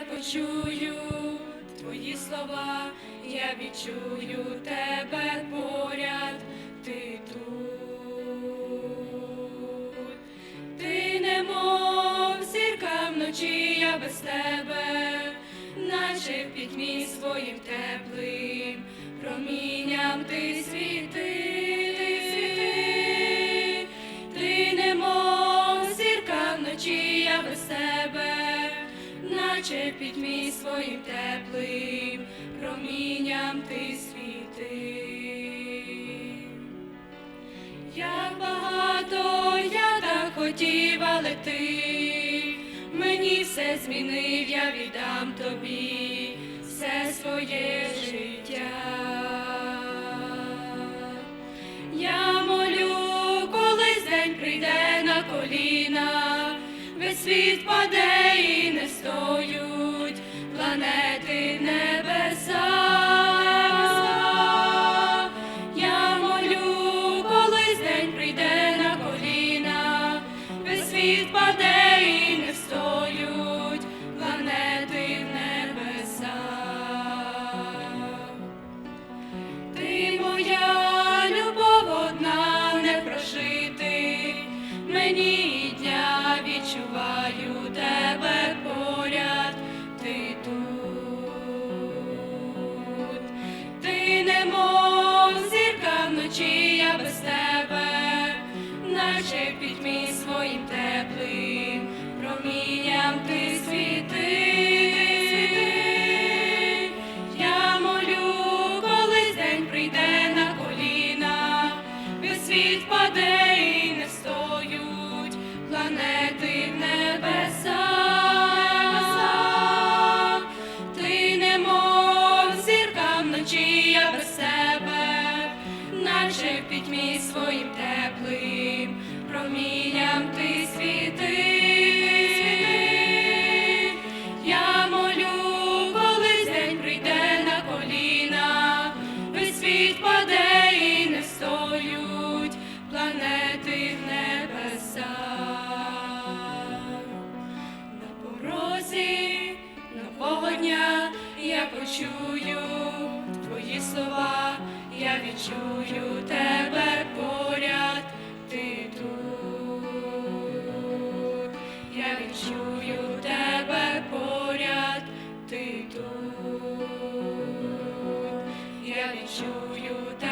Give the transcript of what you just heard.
почую твої слова, я відчую тебе поряд, ти тут, ти немов зірка вночі, я без тебе, наче в пітьмі своїм теплим, промінням ти світи, в пітьмі своїм теплим, промінням ти світи. Як багато я так хотів, але ти мені все змінив, я віддам тобі все своє життя. Я молю, колись день прийде на коліна, весь світ паде стоють планети небеса. Я молю, колись день прийде на коліна, весь світ паде і не встоють планети в небеса. Ти моя в пітьмі своїм теплим промінням ти світи. Я молю, колись день прийде на коліна, світ паде і не стоють планети небеса. Ти немов зірка вночі, я без себе, наче в своїм теплим промінням ти світи. Я молю, колись день прийде на коліна, весь світ паде і не стоють планети в небеса. На порозі нового дня я почую твої слова, я відчую тебе. чую тебе поряд, ти тут, я відчую тебе.